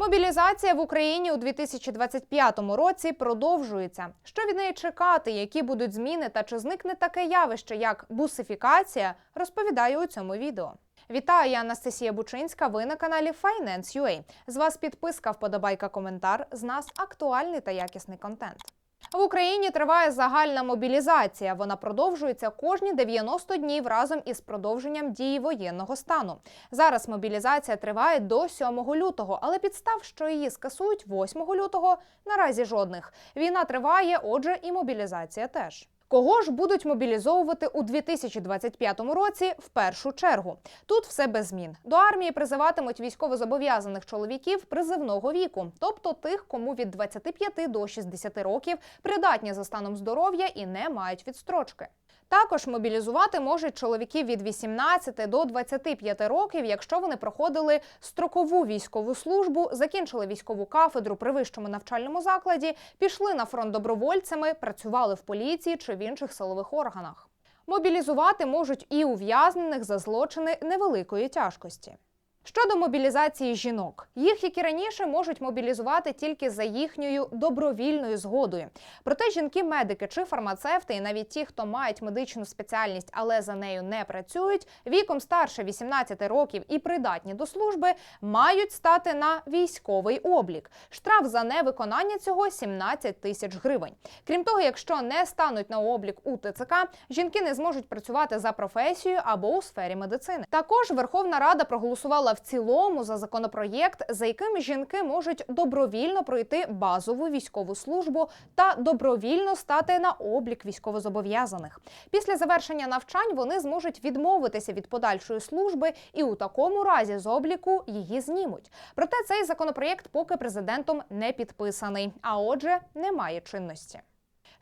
Мобілізація в Україні у 2025 році продовжується. Що від неї чекати, які будуть зміни та чи зникне таке явище, як бусифікація, розповідаю у цьому відео. Вітаю, я Анастасія Бучинська. Ви на каналі Finance.ua. З вас підписка, вподобайка, коментар. З нас актуальний та якісний контент. В Україні триває загальна мобілізація. Вона продовжується кожні 90 днів разом із продовженням дії воєнного стану. Зараз мобілізація триває до 7 лютого, але підстав, що її скасують 8 лютого, наразі жодних. Війна триває, отже, і мобілізація теж. Кого ж будуть мобілізовувати у 2025 році в першу чергу? Тут все без змін. До армії призиватимуть військовозобов'язаних чоловіків призивного віку, тобто тих, кому від 25 до 60 років придатні за станом здоров'я і не мають відстрочки. Також мобілізувати можуть чоловіків від 18 до 25 років, якщо вони проходили строкову військову службу, закінчили військову кафедру при вищому навчальному закладі, пішли на фронт добровольцями, працювали в поліції чи в інших силових органах. Мобілізувати можуть і ув'язнених за злочини невеликої тяжкості. Щодо мобілізації жінок, їх, як і раніше, можуть мобілізувати тільки за їхньою добровільною згодою. Проте жінки-медики чи фармацевти, і навіть ті, хто мають медичну спеціальність, але за нею не працюють, віком старше 18 років і придатні до служби, мають стати на військовий облік. Штраф за невиконання цього 17 тисяч гривень. Крім того, якщо не стануть на облік у ТЦК, жінки не зможуть працювати за професією або у сфері медицини. Також Верховна Рада проголосувала в цілому за законопроєкт, за яким жінки можуть добровільно пройти базову військову службу та добровільно стати на облік військовозобов'язаних. Після завершення навчань вони зможуть відмовитися від подальшої служби і у такому разі з обліку її знімуть. Проте цей законопроєкт поки президентом не підписаний, а отже, не має чинності.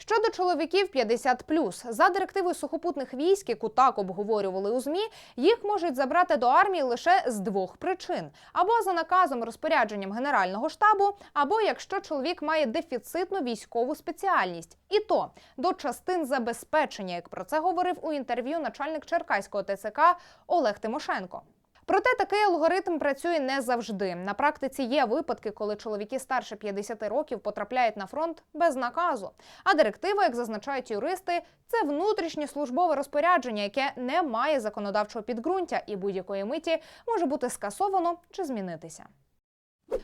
Щодо чоловіків 50+, за директивою сухопутних військ, яку так обговорювали у змі, їх можуть забрати до армії лише з двох причин: або за наказом розпорядженням Генерального штабу, або якщо чоловік має дефіцитну військову спеціальність, і то до частин забезпечення, як про це говорив у інтерв'ю начальник Черкаського ТЦК Олег Тимошенко. Проте такий алгоритм працює не завжди. На практиці є випадки, коли чоловіки старше 50 років потрапляють на фронт без наказу. А директива, як зазначають юристи, це внутрішнє службове розпорядження, яке не має законодавчого підґрунтя і будь-якої миті може бути скасовано чи змінитися.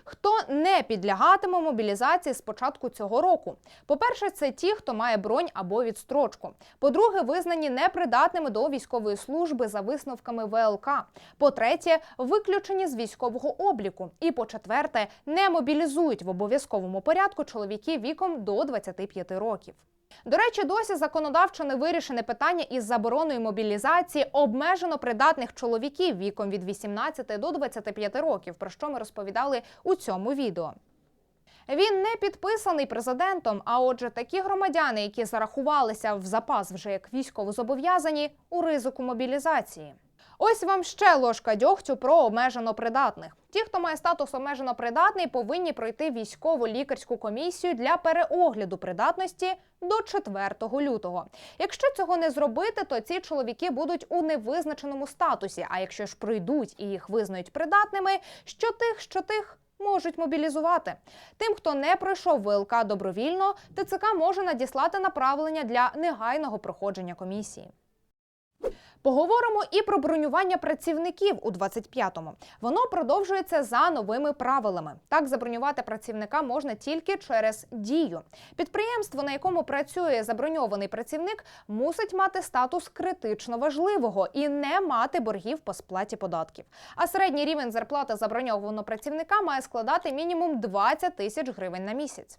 Хто не підлягатиме мобілізації з початку цього року? По-перше, це ті, хто має бронь або відстрочку. По-друге, визнані непридатними до військової служби за висновками ВЛК. По-третє, виключені з військового обліку. І по-четверте, не мобілізують в обов'язковому порядку чоловіків віком до 25 років. До речі, досі законодавчо не вирішене питання із забороною мобілізації обмежено придатних чоловіків віком від 18 до 25 років, про що ми розповідали у цьому відео. Він не підписаний президентом. А отже, такі громадяни, які зарахувалися в запас вже як військовозобов'язані, у ризику мобілізації. Ось вам ще ложка дьогтю про обмежено придатних. Ті, хто має статус обмежено придатний, повинні пройти військову лікарську комісію для переогляду придатності до 4 лютого. Якщо цього не зробити, то ці чоловіки будуть у невизначеному статусі. А якщо ж пройдуть і їх визнають придатними, що тих, що тих. Можуть мобілізувати тим, хто не пройшов ВЛК добровільно, ТЦК може надіслати направлення для негайного проходження комісії. Поговоримо і про бронювання працівників у 25-му. Воно продовжується за новими правилами. Так забронювати працівника можна тільки через дію. Підприємство, на якому працює заброньований працівник, мусить мати статус критично важливого і не мати боргів по сплаті податків. А середній рівень зарплати заброньованого працівника має складати мінімум 20 тисяч гривень на місяць.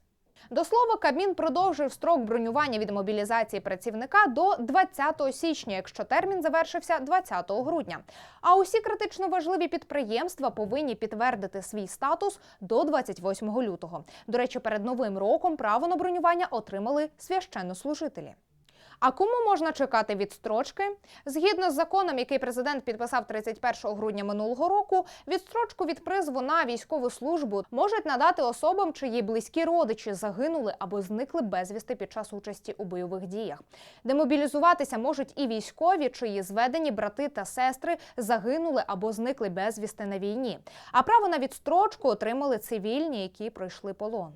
До слова, Кабмін продовжив строк бронювання від мобілізації працівника до 20 січня, якщо термін завершився 20 грудня. А усі критично важливі підприємства повинні підтвердити свій статус до 28 лютого. До речі, перед новим роком право на бронювання отримали священнослужителі. А кому можна чекати відстрочки? Згідно з законом, який президент підписав 31 грудня минулого року, відстрочку від призову на військову службу можуть надати особам, чиї близькі родичі загинули або зникли безвісти під час участі у бойових діях. Демобілізуватися можуть і військові, чиї зведені брати та сестри загинули або зникли безвісти на війні. А право на відстрочку отримали цивільні, які пройшли полон.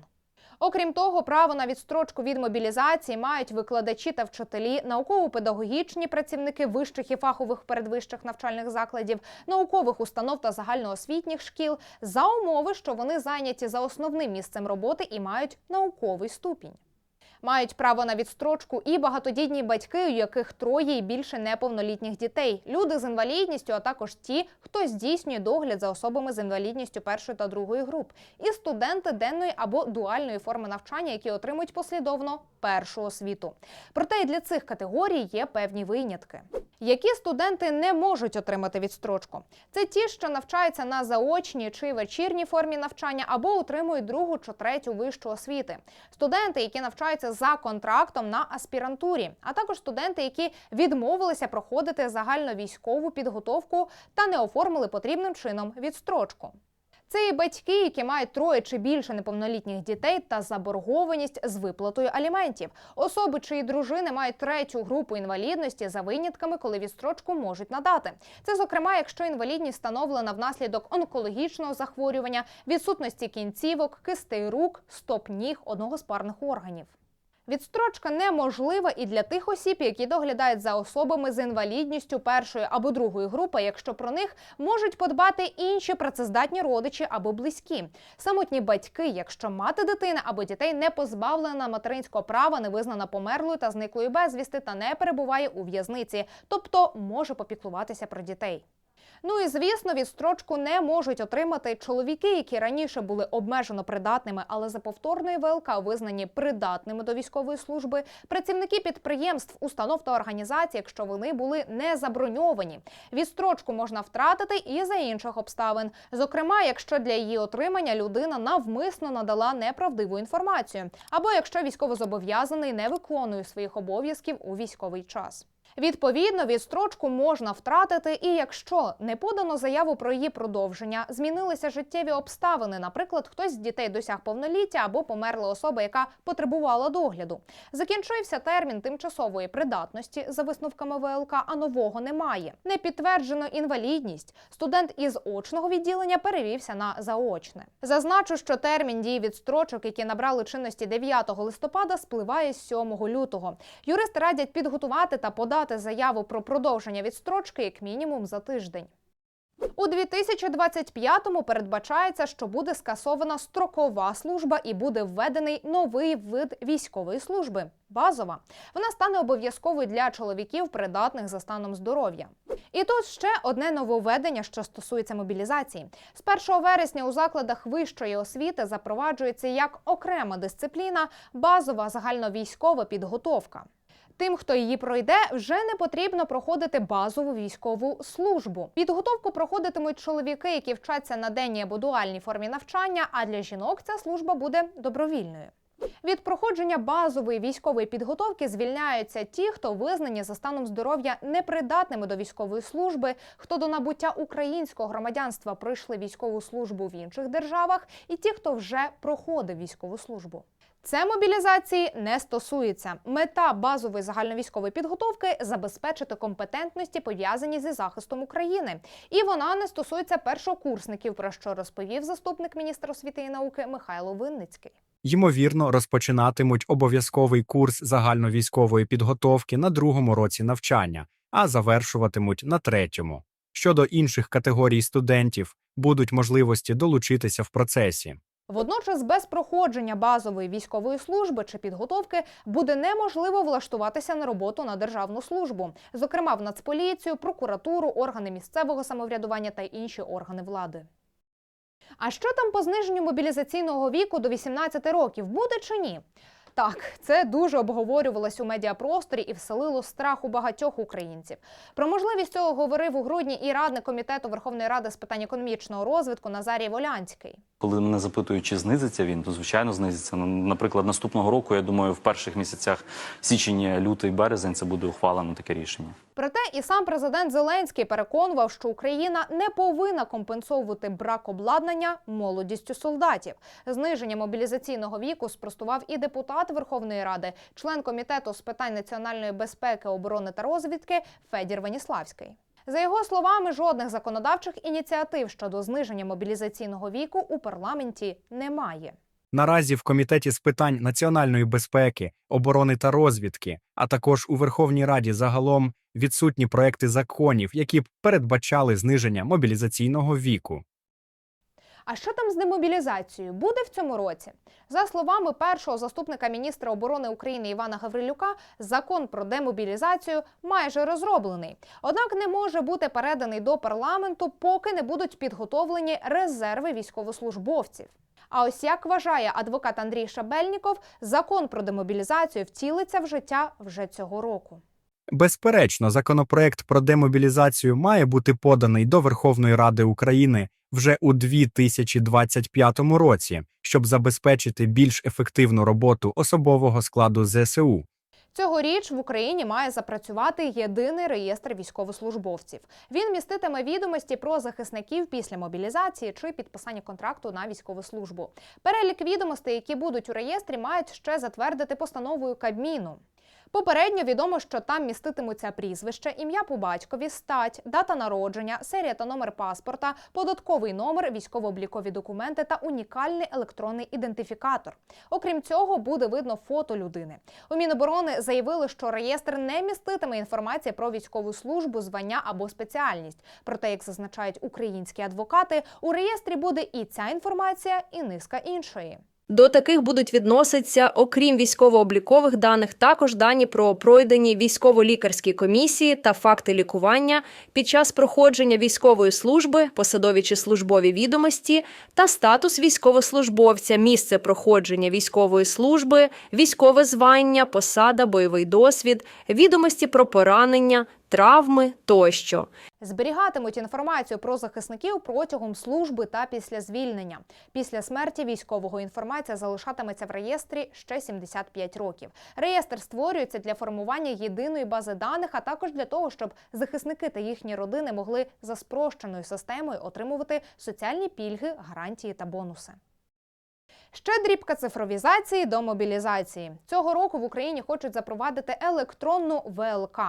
Окрім того, право на відстрочку від мобілізації мають викладачі та вчителі, науково-педагогічні працівники вищих і фахових передвищих навчальних закладів, наукових установ та загальноосвітніх шкіл за умови, що вони зайняті за основним місцем роботи і мають науковий ступінь. Мають право на відстрочку і багатодітні батьки, у яких троє і більше неповнолітніх дітей, люди з інвалідністю, а також ті, хто здійснює догляд за особами з інвалідністю першої та другої груп, і студенти денної або дуальної форми навчання, які отримують послідовно першу освіту. Проте і для цих категорій є певні винятки. Які студенти не можуть отримати відстрочку? Це ті, що навчаються на заочній чи вечірній формі навчання або отримують другу чи третю вищу освіти. Студенти, які навчаються за контрактом на аспірантурі, а також студенти, які відмовилися проходити загальновійськову підготовку та не оформили потрібним чином відстрочку. Це і батьки, які мають троє чи більше неповнолітніх дітей та заборгованість з виплатою аліментів, особи, чиї дружини мають третю групу інвалідності за винятками, коли відстрочку можуть надати. Це, зокрема, якщо інвалідність встановлена внаслідок онкологічного захворювання, відсутності кінцівок, кистей рук, стоп ніг одного з парних органів. Відстрочка неможлива і для тих осіб, які доглядають за особами з інвалідністю першої або другої групи, якщо про них можуть подбати інші працездатні родичі або близькі, самотні батьки, якщо мати дитини або дітей не позбавлена материнського права, не визнана померлою та зниклою безвісти та не перебуває у в'язниці, тобто може попіклуватися про дітей. Ну і звісно, відстрочку не можуть отримати чоловіки, які раніше були обмежено придатними, але за повторної ВЛК визнані придатними до військової служби, працівники підприємств, установ та організацій, якщо вони були не заброньовані. Відстрочку можна втратити і за інших обставин. Зокрема, якщо для її отримання людина навмисно надала неправдиву інформацію, або якщо військовозобов'язаний не виконує своїх обов'язків у військовий час. Відповідно, відстрочку можна втратити, і якщо не подано заяву про її продовження, змінилися життєві обставини. Наприклад, хтось з дітей досяг повноліття або померла особа, яка потребувала догляду. Закінчився термін тимчасової придатності за висновками ВЛК, а нового немає. Не підтверджено інвалідність. Студент із очного відділення перевівся на заочне. Зазначу, що термін дії відстрочок, які набрали чинності 9 листопада, спливає з 7 лютого. Юристи радять підготувати та подати заяву про продовження відстрочки як мінімум за тиждень. У 2025-му передбачається, що буде скасована строкова служба і буде введений новий вид військової служби базова. Вона стане обов'язковою для чоловіків, придатних за станом здоров'я. І тут ще одне нововведення, що стосується мобілізації. З 1 вересня у закладах вищої освіти запроваджується як окрема дисципліна базова загальновійськова підготовка. Тим, хто її пройде, вже не потрібно проходити базову військову службу. Підготовку проходитимуть чоловіки, які вчаться на денній або дуальній формі навчання. А для жінок ця служба буде добровільною. Від проходження базової військової підготовки звільняються ті, хто визнані за станом здоров'я непридатними до військової служби, хто до набуття українського громадянства пройшли військову службу в інших державах, і ті, хто вже проходив військову службу. Це мобілізації не стосується. Мета базової загальновійськової підготовки забезпечити компетентності, пов'язані зі захистом України. І вона не стосується першокурсників, про що розповів заступник міністра освіти і науки Михайло Винницький. Ймовірно, розпочинатимуть обов'язковий курс загальновійськової підготовки на другому році навчання, а завершуватимуть на третьому. Щодо інших категорій студентів, будуть можливості долучитися в процесі. Водночас, без проходження базової військової служби чи підготовки буде неможливо влаштуватися на роботу на державну службу, зокрема в Нацполіцію, прокуратуру, органи місцевого самоврядування та інші органи влади. А що там по зниженню мобілізаційного віку до 18 років буде чи ні? Так, це дуже обговорювалось у медіапросторі і вселило страх у багатьох українців. Про можливість цього говорив у грудні і радник комітету Верховної Ради з питань економічного розвитку Назарій Волянський. Коли мене запитують, чи знизиться він, то звичайно знизиться. Ну, Наприклад, наступного року, я думаю, в перших місяцях січень, лютий, березень це буде ухвалено таке рішення. Проте і сам президент Зеленський переконував, що Україна не повинна компенсовувати брак обладнання молодістю солдатів. Зниження мобілізаційного віку спростував і депутат Верховної Ради, член комітету з питань національної безпеки, оборони та розвідки Федір Веніславський. За його словами, жодних законодавчих ініціатив щодо зниження мобілізаційного віку у парламенті немає. Наразі в комітеті з питань національної безпеки, оборони та розвідки, а також у Верховній Раді загалом відсутні проекти законів, які б передбачали зниження мобілізаційного віку. А що там з демобілізацією? Буде в цьому році? За словами першого заступника міністра оборони України Івана Гаврилюка, закон про демобілізацію майже розроблений. Однак не може бути переданий до парламенту, поки не будуть підготовлені резерви військовослужбовців. А ось як вважає адвокат Андрій Шабельніков, закон про демобілізацію втілиться в життя вже цього року. Безперечно, законопроект про демобілізацію має бути поданий до Верховної Ради України вже у 2025 році, щоб забезпечити більш ефективну роботу особового складу ЗСУ. Цьогоріч в Україні має запрацювати єдиний реєстр військовослужбовців. Він міститиме відомості про захисників після мобілізації чи підписання контракту на військову службу. Перелік відомостей, які будуть у реєстрі, мають ще затвердити постановою Кабміну. Попередньо відомо, що там міститимуться прізвище, ім'я по батькові, стать, дата народження, серія та номер паспорта, податковий номер, військово-облікові документи та унікальний електронний ідентифікатор. Окрім цього, буде видно фото людини. У Міноборони заявили, що реєстр не міститиме інформації про військову службу, звання або спеціальність. Проте, як зазначають українські адвокати, у реєстрі буде і ця інформація, і низка іншої. До таких будуть відноситися, окрім військово-облікових даних, також дані про пройдені військово-лікарські комісії та факти лікування під час проходження військової служби, посадові чи службові відомості та статус військовослужбовця, місце проходження військової служби, військове звання, посада, бойовий досвід, відомості про поранення, травми тощо. Зберігатимуть інформацію про захисників протягом служби та після звільнення. Після смерті військового інформація залишатиметься в реєстрі ще 75 років. Реєстр створюється для формування єдиної бази даних, а також для того, щоб захисники та їхні родини могли за спрощеною системою отримувати соціальні пільги, гарантії та бонуси. Ще дрібка цифровізації до мобілізації. Цього року в Україні хочуть запровадити електронну ВЛК.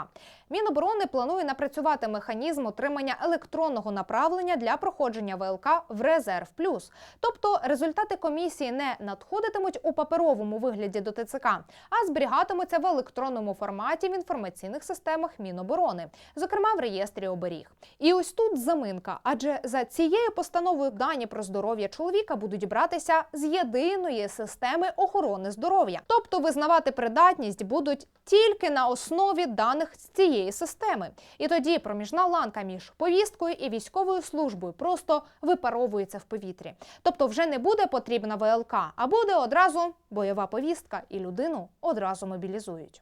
Міноборони планує напрацювати механізм отримання електронного направлення для проходження ВЛК в резерв плюс. Тобто результати комісії не надходитимуть у паперовому вигляді до ТЦК, а зберігатимуться в електронному форматі в інформаційних системах Міноборони, зокрема в реєстрі оберіг. І ось тут заминка, адже за цією постановою дані про здоров'я чоловіка будуть братися з єдиної системи охорони здоров'я, тобто визнавати придатність будуть тільки на основі даних з цієї системи. І тоді проміжна ланка між повісткою і військовою службою просто випаровується в повітрі. Тобто вже не буде потрібна ВЛК, а буде одразу бойова повістка, і людину одразу мобілізують.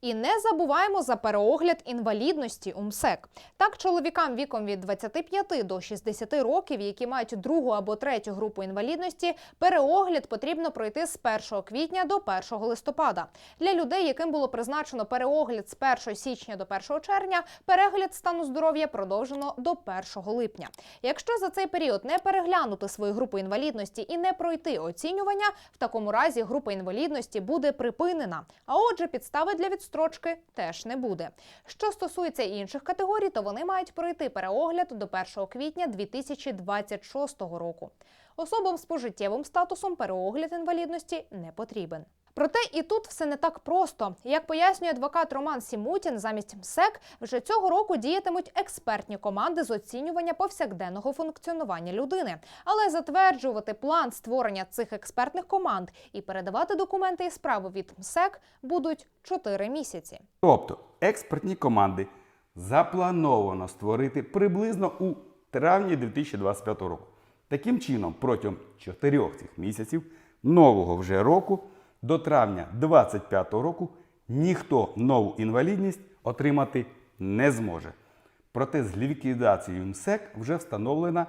І не забуваємо за переогляд інвалідності у МСЕК. Так, чоловікам віком від 25 до 60 років, які мають другу або третю групу інвалідності, переогляд потрібно пройти з 1 квітня до 1 листопада. Для людей, яким було призначено переогляд з 1 січня до 1 червня, перегляд стану здоров'я продовжено до 1 липня. Якщо за цей період не переглянути свою групу інвалідності і не пройти оцінювання, в такому разі група інвалідності буде припинена. А отже, підстави для відстрочки теж не буде. Що стосується інших категорій, то вони мають пройти переогляд до 1 квітня 2026 року. Особам з пожиттєвим статусом переогляд інвалідності не потрібен. Проте і тут все не так просто. Як пояснює адвокат Роман Сімутін, замість МСЕК вже цього року діятимуть експертні команди з оцінювання повсякденного функціонування людини. Але затверджувати план створення цих експертних команд і передавати документи і справи від МСЕК будуть 4 місяці. Тобто експертні команди заплановано створити приблизно у травні 2025 року. Таким чином, протягом чотирьох цих місяців нового вже року до травня 2025 року ніхто нову інвалідність отримати не зможе. Проте з ліквідацією МСЕК вже встановлена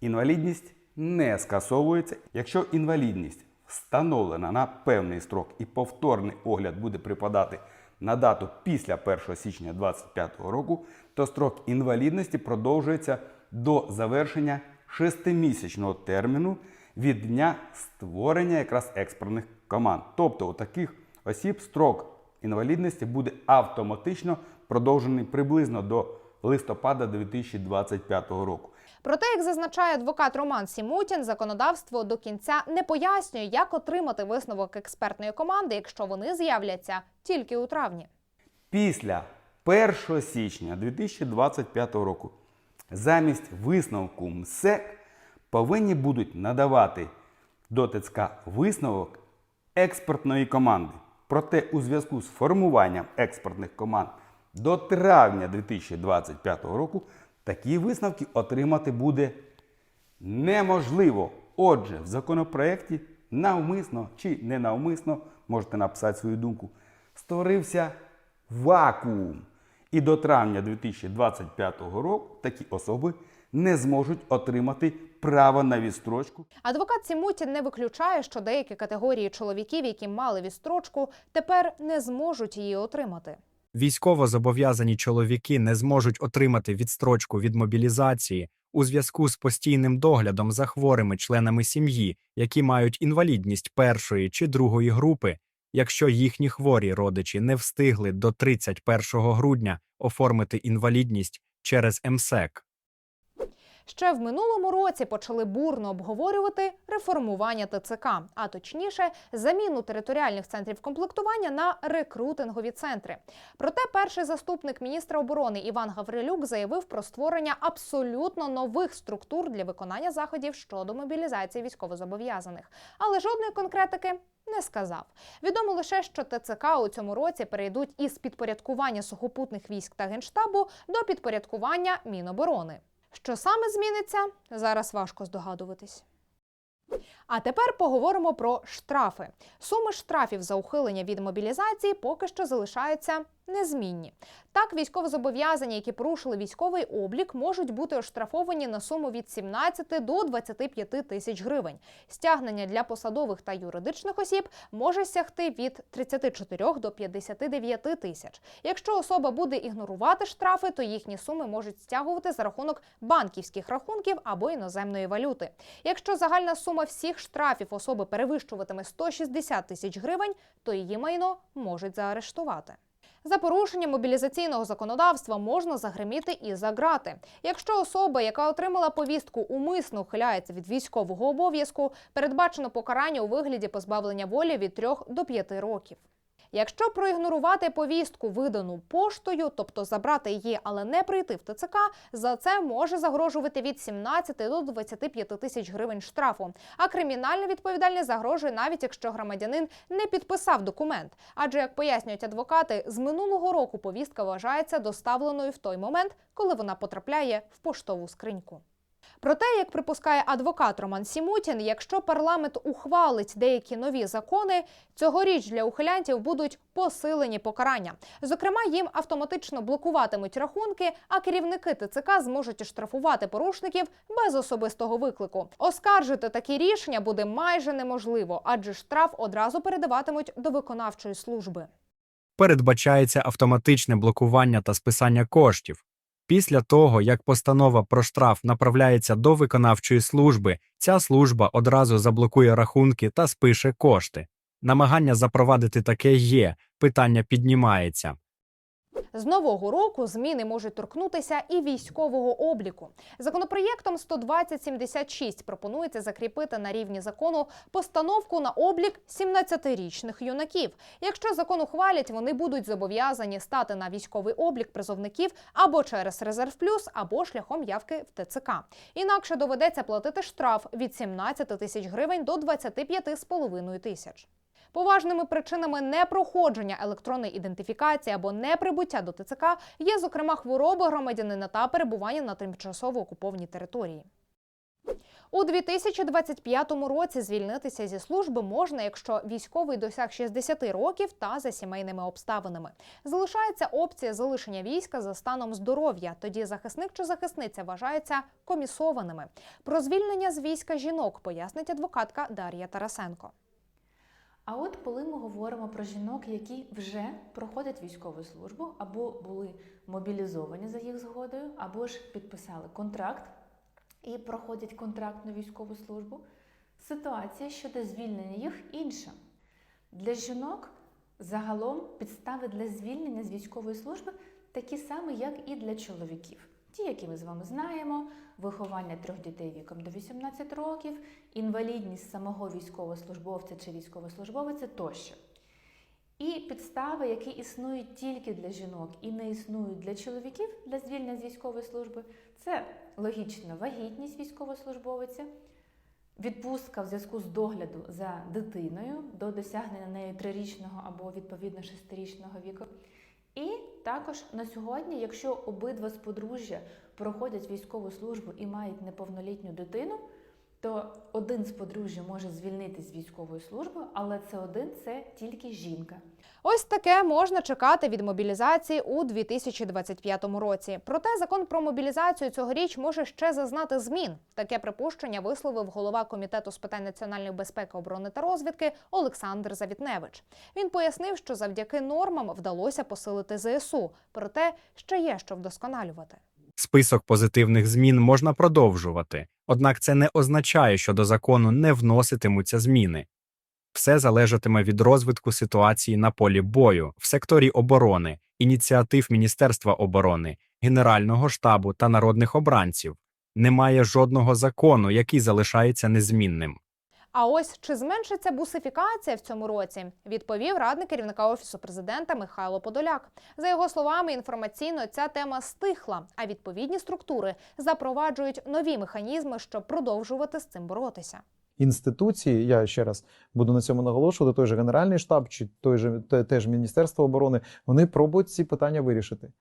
інвалідність не скасовується. Якщо інвалідність встановлена на певний строк і повторний огляд буде припадати на дату після 1 січня 2025 року, то строк інвалідності продовжується до завершення шестимісячного терміну від дня створення якраз експертних команд. Тобто у таких осіб строк інвалідності буде автоматично продовжений приблизно до листопада 2025 року. Проте, як зазначає адвокат Роман Сімутін, законодавство до кінця не пояснює, як отримати висновок експертної команди, якщо вони з'являться тільки у травні. Після 1 січня 2025 року замість висновку МСЕК повинні будуть надавати до ТЦК висновок експертної команди. Проте у зв'язку з формуванням експертних команд до травня 2025 року такі висновки отримати буде неможливо. Отже, в законопроекті навмисно чи ненавмисно, можете написати свою думку, створився вакуум. І до травня 2025 року такі особи не зможуть отримати право на відстрочку Адвокат Сімутін не виключає, що деякі категорії чоловіків, які мали відстрочку, тепер не зможуть її отримати. Військово зобов'язані чоловіки не зможуть отримати відстрочку від мобілізації у зв'язку з постійним доглядом за хворими членами сім'ї, які мають інвалідність першої чи другої групи, якщо їхні хворі родичі не встигли до 31 грудня оформити інвалідність через МСЕК. Ще в минулому році почали бурно обговорювати реформування ТЦК, а точніше, заміну територіальних центрів комплектування на рекрутингові центри. Проте перший заступник міністра оборони Іван Гаврилюк заявив про створення абсолютно нових структур для виконання заходів щодо мобілізації військовозобов'язаних, але жодної конкретики. Не сказав. Відомо лише, що ТЦК у цьому році перейдуть із підпорядкування сухопутних військ та генштабу до підпорядкування Міноборони. Що саме зміниться, зараз важко здогадуватись. А тепер поговоримо про штрафи. Суми штрафів за ухилення від мобілізації поки що залишаються незмінні. Так, військовозобов'язані, які порушили військовий облік, можуть бути оштрафовані на суму від 17 до 25 тисяч гривень. Стягнення для посадових та юридичних осіб може сягти від 34 до 59 тисяч. Якщо особа буде ігнорувати штрафи, то їхні суми можуть стягувати за рахунок банківських рахунків або іноземної валюти. Якщо загальна сума всіх штрафів особи перевищуватиме 160 тисяч гривень, то її майно можуть заарештувати. За порушення мобілізаційного законодавства можна загриміти і за грати. Якщо особа, яка отримала повістку, умисно ухиляється від військового обов'язку, передбачено покарання у вигляді позбавлення волі від 3 до 5 років. Якщо проігнорувати повістку, видану поштою, тобто забрати її, але не прийти в ТЦК, за це може загрожувати від 17 до 25 тисяч гривень штрафу. А кримінальна відповідальність загрожує навіть якщо громадянин не підписав документ. Адже, як пояснюють адвокати, з минулого року повістка вважається доставленою в той момент, коли вона потрапляє в поштову скриньку. Проте, як припускає адвокат Роман Сімутін, якщо парламент ухвалить деякі нові закони, цьогоріч для ухилянтів будуть посилені покарання. Зокрема, їм автоматично блокуватимуть рахунки, а керівники ТЦК зможуть штрафувати порушників без особистого виклику. Оскаржити такі рішення буде майже неможливо, адже штраф одразу передаватимуть до виконавчої служби. Передбачається автоматичне блокування та списання коштів. Після того, як постанова про штраф направляється до виконавчої служби, ця служба одразу заблокує рахунки та спише кошти. Намагання запровадити таке є, питання піднімається. З нового року зміни можуть торкнутися і військового обліку. Законопроєктом 12076 пропонується закріпити на рівні закону постановку на облік 17-річних юнаків. Якщо закон ухвалять, вони будуть зобов'язані стати на військовий облік призовників або через резерв плюс, або шляхом явки в ТЦК. Інакше доведеться платити штраф від 17 тисяч гривень до 25,5 тисяч. Поважними причинами непроходження електронної ідентифікації або неприбуття до ТЦК є, зокрема, хвороба громадянина та перебування на тимчасово окупованій території. У 2025 році звільнитися зі служби можна, якщо військовий досяг 60 років та за сімейними обставинами. Залишається опція залишення війська за станом здоров'я. Тоді захисник чи захисниця вважаються комісованими. Про звільнення з війська жінок пояснить адвокатка Дар'я Тарасенко. А от коли ми говоримо про жінок, які вже проходять військову службу, або були мобілізовані за їх згодою, або ж підписали контракт і проходять контрактну військову службу, ситуація щодо звільнення їх інша. Для жінок загалом підстави для звільнення з військової служби такі самі, як і для чоловіків. Ті, які ми з вами знаємо, виховання трьох дітей віком до 18 років, інвалідність самого військовослужбовця чи військовослужбовиця тощо. І підстави, які існують тільки для жінок і не існують для чоловіків для звільнення з військової служби, це логічно вагітність військовослужбовиця, відпустка в зв'язку з догляду за дитиною до досягнення нею трирічного або відповідно шестирічного віку. Також на сьогодні, якщо обидва з подружжя проходять військову службу і мають неповнолітню дитину, то один з подружжя може звільнитись з військової служби, але це один це тільки жінка. Ось таке можна чекати від мобілізації у 2025 році. Проте закон про мобілізацію цьогоріч може ще зазнати змін. Таке припущення висловив голова комітету з питань національної безпеки, оборони та розвідки Олександр Завітневич. Він пояснив, що завдяки нормам вдалося посилити ЗСУ, проте ще є що вдосконалювати. Список позитивних змін можна продовжувати, однак це не означає, що до закону не вноситимуться зміни. Все залежатиме від розвитку ситуації на полі бою, в секторі оборони, ініціатив Міністерства оборони, Генерального штабу та народних обранців. Немає жодного закону, який залишається незмінним. А ось чи зменшиться бусифікація в цьому році, відповів радник керівника офісу президента Михайло Подоляк. За його словами, інформаційно ця тема стихла, а відповідні структури запроваджують нові механізми, щоб продовжувати з цим боротися. інституції, я ще раз буду на цьому наголошувати, той же Генеральний штаб чи той же теж Міністерство оборони, вони пробують ці питання вирішити.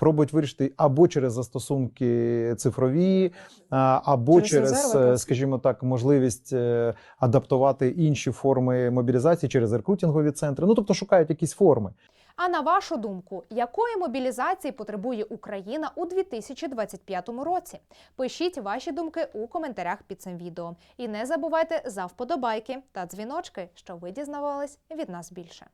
Пробують вирішити або через застосунки цифрові, або Через через, е, скажімо так, можливість е, адаптувати інші форми мобілізації через рекрутингові центри. Ну тобто шукають якісь форми. А на вашу думку, якої мобілізації потребує Україна у 2025 році? Пишіть ваші думки у коментарях під цим відео. І не забувайте за вподобайки та дзвіночки, щоб ви дізнавались від нас більше.